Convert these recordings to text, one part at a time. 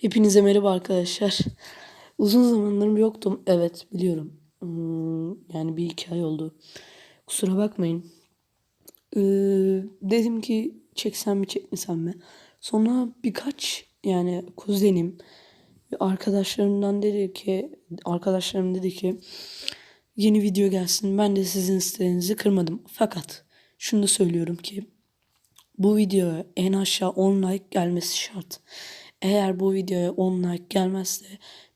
Hepinize merhaba arkadaşlar. Uzun zamandır yoktum. Evet biliyorum. Hmm, yani bir iki ay oldu. Kusura bakmayın. Ee, dedim ki çeksem mi çekmesem mi? Sonra birkaç yani kuzenim arkadaşlarımdan dedi ki arkadaşlarım dedi ki yeni video gelsin. Ben de sizin isteğinizi kırmadım. Fakat şunu da söylüyorum ki bu videoya en aşağı 10 like gelmesi şart. Eğer bu videoya 10 like gelmezse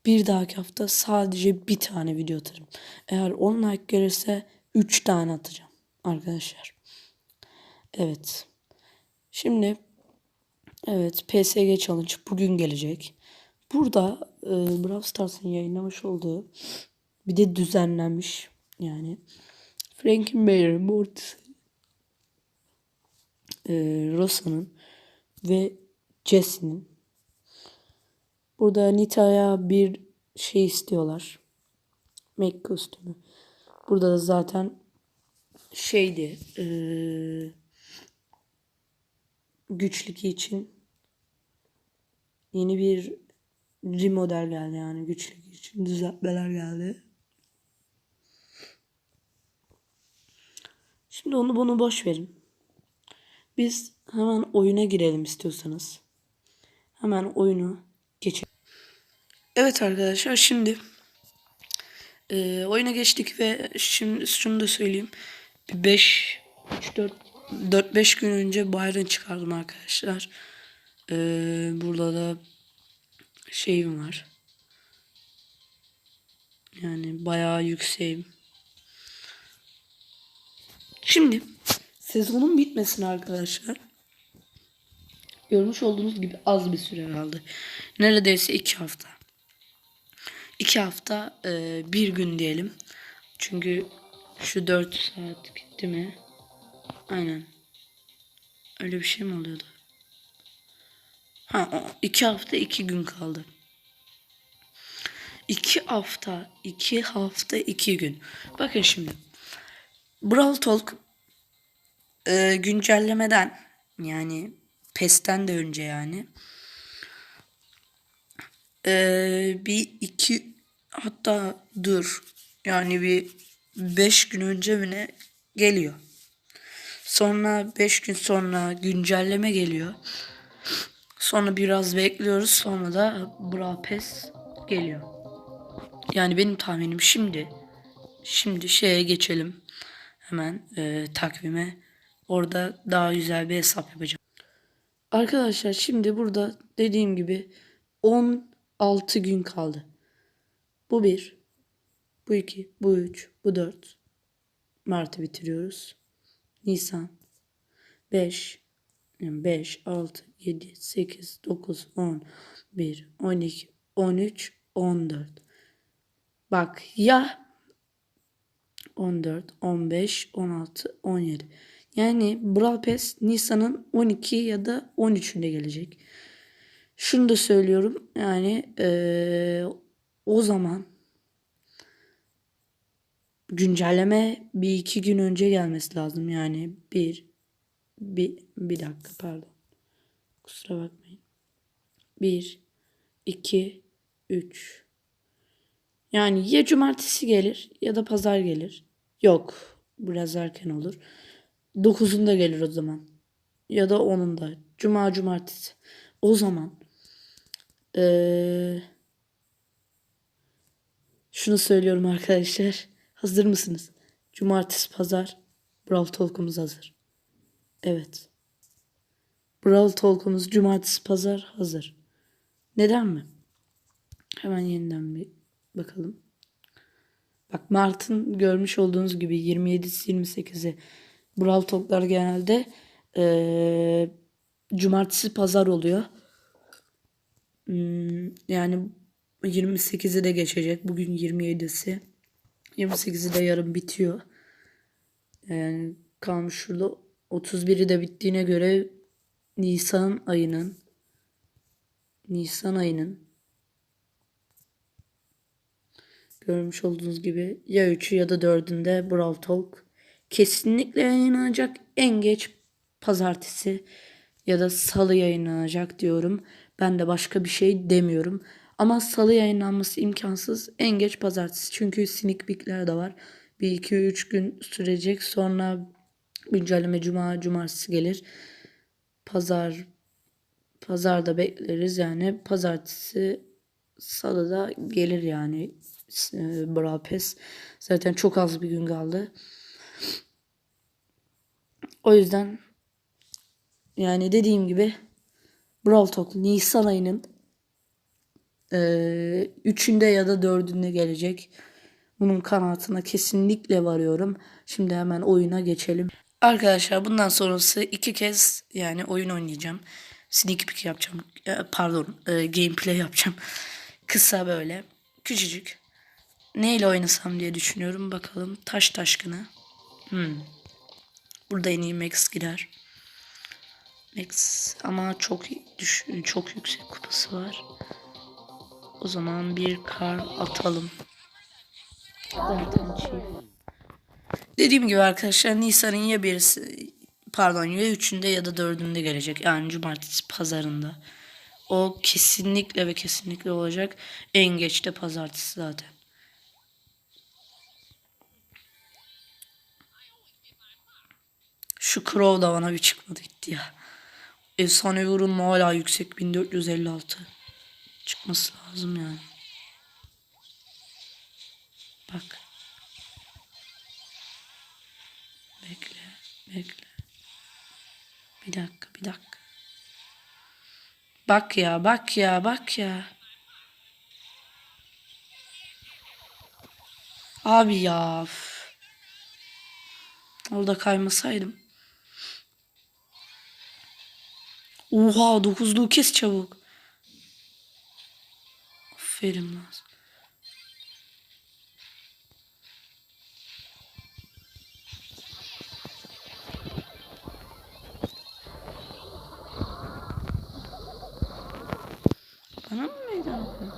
bir dahaki hafta sadece bir tane video atarım. Eğer 10 like gelirse 3 tane atacağım arkadaşlar. Evet. Şimdi evet PSG Challenge bugün gelecek. Burada e, Brawl Stars'ın yayınlamış olduğu bir de düzenlenmiş yani Frankenberry, Mortis, e, Rosa'nın ve Jesse'nin Burada Nita'ya bir şey istiyorlar. Make kostümü. Burada da zaten şeydi. Ee, güçlük için yeni bir remodel geldi yani güçlük için düzeltmeler geldi. Şimdi onu bunu boş verin. Biz hemen oyuna girelim istiyorsanız. Hemen oyunu geçelim. Evet arkadaşlar şimdi e, oyuna geçtik ve şimdi şunu da söyleyeyim. Bir 5 3 4 4 5 gün önce Byron çıkardım arkadaşlar. E, burada da şeyim var. Yani bayağı yükseğim. Şimdi sezonun bitmesine arkadaşlar. Görmüş olduğunuz gibi az bir süre kaldı. Neredeyse iki hafta. İki hafta e, bir gün diyelim. Çünkü şu dört saat gitti mi? Aynen. Öyle bir şey mi oluyordu? Ha iki hafta iki gün kaldı. İki hafta, iki hafta, iki gün. Bakın şimdi. Brawl Talk e, güncellemeden yani PES'ten de önce yani e, bir iki hatta dur yani bir beş gün önce mi ne geliyor. Sonra beş gün sonra güncelleme geliyor. Sonra biraz bekliyoruz. Sonra da Brawl Pass geliyor. Yani benim tahminim şimdi şimdi şeye geçelim. Hemen e, takvime. Orada daha güzel bir hesap yapacağım. Arkadaşlar şimdi burada dediğim gibi 16 gün kaldı. Bu bir, bu iki, bu üç, bu dört. Mart'ı bitiriyoruz. Nisan 5, yani 5, 6, 7, 8, 9, 10, 1, 12, 13, 14. Bak ya 14, 15, 16, 17. Yani Brawl Pass Nisan'ın 12 ya da 13'ünde gelecek. Şunu da söylüyorum. Yani ee, o zaman güncelleme bir iki gün önce gelmesi lazım. Yani bir bir, bir dakika pardon. Kusura bakmayın. Bir, iki, üç. Yani ya cumartesi gelir ya da pazar gelir. Yok. Biraz erken olur. 9'unda gelir o zaman. Ya da 10'unda. Cuma cumartesi. O zaman ee, şunu söylüyorum arkadaşlar. Hazır mısınız? Cumartesi pazar Brawl Talk'umuz hazır. Evet. Brawl Talk'umuz cumartesi pazar hazır. Neden mi? Hemen yeniden bir bakalım. Bak Mart'ın görmüş olduğunuz gibi 27'si 28'i Brawl Talk'lar genelde ee, cumartesi pazar oluyor. Hmm, yani 28'i de geçecek. Bugün 27'si. 28'i de yarın bitiyor. Yani kalmış şurada 31'i de bittiğine göre Nisan ayının Nisan ayının görmüş olduğunuz gibi ya 3'ü ya da 4'ünde Brawl Talk kesinlikle yayınlanacak en geç pazartesi ya da salı yayınlanacak diyorum. Ben de başka bir şey demiyorum. Ama salı yayınlanması imkansız. En geç pazartesi. Çünkü sneak peek'ler de var. Bir iki üç gün sürecek. Sonra güncelleme cuma cumartesi gelir. Pazar pazarda bekleriz yani. Pazartesi salıda gelir yani. E, Brawl Pass. Zaten çok az bir gün kaldı. O yüzden yani dediğim gibi Brawl Talk Nisan ayının e, üçünde ya da dördünde gelecek. Bunun kanaatine kesinlikle varıyorum. Şimdi hemen oyuna geçelim. Arkadaşlar bundan sonrası iki kez yani oyun oynayacağım. Sneak peek yapacağım. E, Pardon e, gameplay yapacağım. Kısa böyle. Küçücük. Neyle oynasam diye düşünüyorum. Bakalım. Taş taşkını. Hmm. Burada en iyi Max girer. Max ama çok düş çok yüksek kupası var. O zaman bir kar atalım. Dediğim gibi arkadaşlar Nisan'ın ya birisi pardon ya üçünde ya da dördünde gelecek. Yani cumartesi pazarında. O kesinlikle ve kesinlikle olacak. En geç de pazartesi zaten. Şu Crow da bana bir çıkmadı gitti ya. Efsane vurulma hala yüksek 1456. Çıkması lazım yani. Bak. Bekle, bekle. Bir dakika, bir dakika. Bak ya, bak ya, bak ya. Abi ya. Orada kaymasaydım. Oha dokuzluğu kes çabuk. Aferin lan. Bana mı meydan okuyor?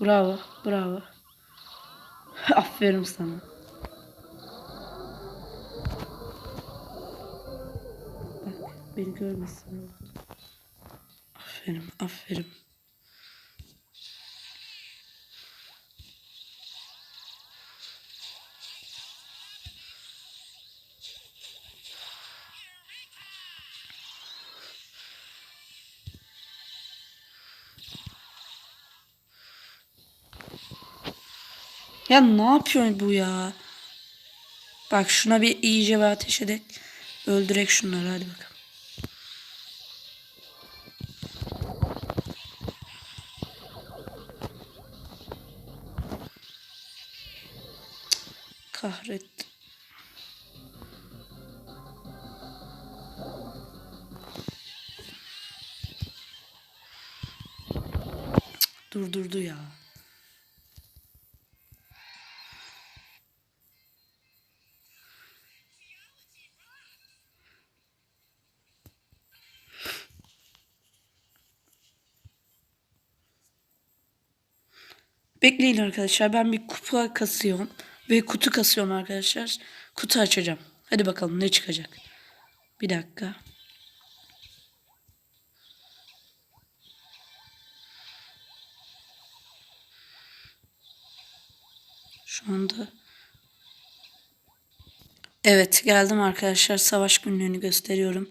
Bravo, bravo. Aferin sana. Bak, beni görmesin. Aferin, aferin. Ya ne yapıyorsun bu ya? Bak şuna bir iyice bir ateş edek. Öldürek şunları hadi bakalım. Cık, Durdurdu ya. Bekleyin arkadaşlar. Ben bir kupa kasıyorum. Ve kutu kasıyorum arkadaşlar. Kutu açacağım. Hadi bakalım ne çıkacak. Bir dakika. Şu anda Evet geldim arkadaşlar. Savaş günlüğünü gösteriyorum.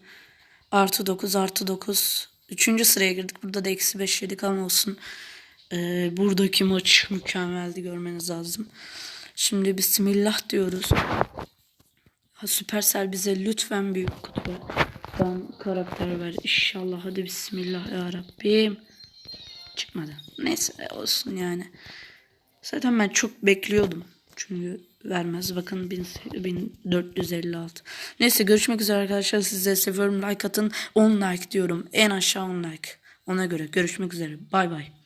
Artı 9 artı 9. Üçüncü sıraya girdik. Burada da eksi 5 yedik ama olsun. Ee, buradaki maç mükemmeldi görmeniz lazım. Şimdi bismillah diyoruz. Ha, Supercell bize lütfen büyük kutu karakter ver. İnşallah hadi bismillah ya Rabbim. Çıkmadı. Neyse olsun yani. Zaten ben çok bekliyordum. Çünkü vermez. Bakın 1000 1456. Neyse görüşmek üzere arkadaşlar. Size seviyorum. Like atın. 10 like diyorum. En aşağı 10 like. Ona göre görüşmek üzere. Bay bay.